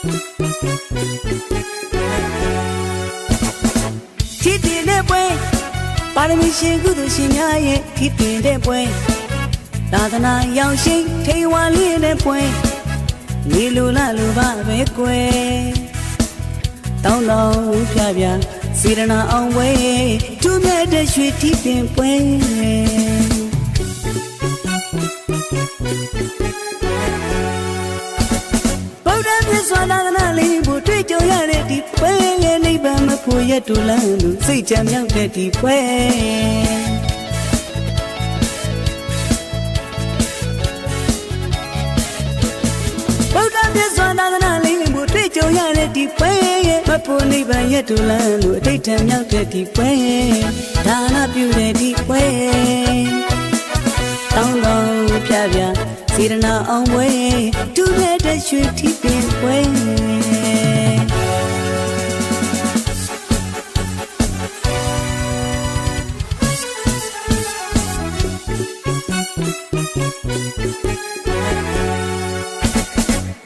ချစ်တင်တဲ့ပွဲပါရမီရှင်ကုသိုလ်ရှင်များရဲ့ချစ်တင်တဲ့ပွဲသာသနာရောက်ရှိထေဝါလေးတဲ့ပွဲလေလူလာလူပါပဲကွယ်တောင်းတော်ဖြာဖြာစေရနာအောင်ပွဲသူမြတ်တဲ့ရွှေတီးပင်ပွဲ စွာသာသနာလေးကိုတွေ့ကြုံရတဲ့ဒီပွဲရဲ့နိဗ္ဗာန်မဖို့ရတူလန်းလို့စိတ်ကြံမြောက်တဲ့ဒီပွဲဗုဒ္ဓမြတ်စွာသာသနာလေးကိုတွေ့ကြုံရတဲ့ဒီပွဲရဲ့မဖို့နိဗ္ဗာန်ရတူလန်းလို့အတိတ်ထံမြောက်တဲ့ဒီပွဲဒါနပြုတဲ့ဒီပွဲ စေရနာအောင်ပွဲတူတဲ့တဲ့ရွှေထီးပင်ပွဲ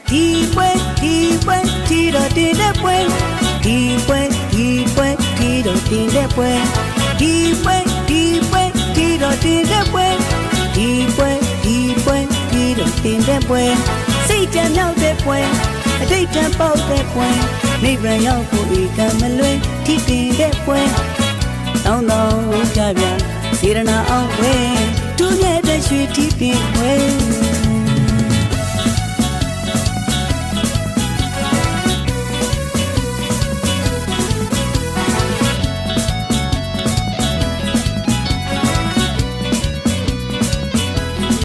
ဒီပွဲဒီပွဲဒီတော့တင်တဲ့ပွဲဒီပွဲဒီပွဲဒီတော့တင်တဲ့ပွဲဒီပွဲဒီပွဲ တော့တင်တဲ့ပွဲစိတ်ကြံမြောက်တဲ့ပွဲအတိတ်တံပေါက်တဲ့ပွဲနိဗ္ဗာန်ရောက်ဖို့ဤကံမလွဲထိတင်တဲ့ပွဲတောင်းတော်ကြပြစေရနာအောင်ပွဲသူရဲ့တဲ့ရွှေတီးပင်ပွဲ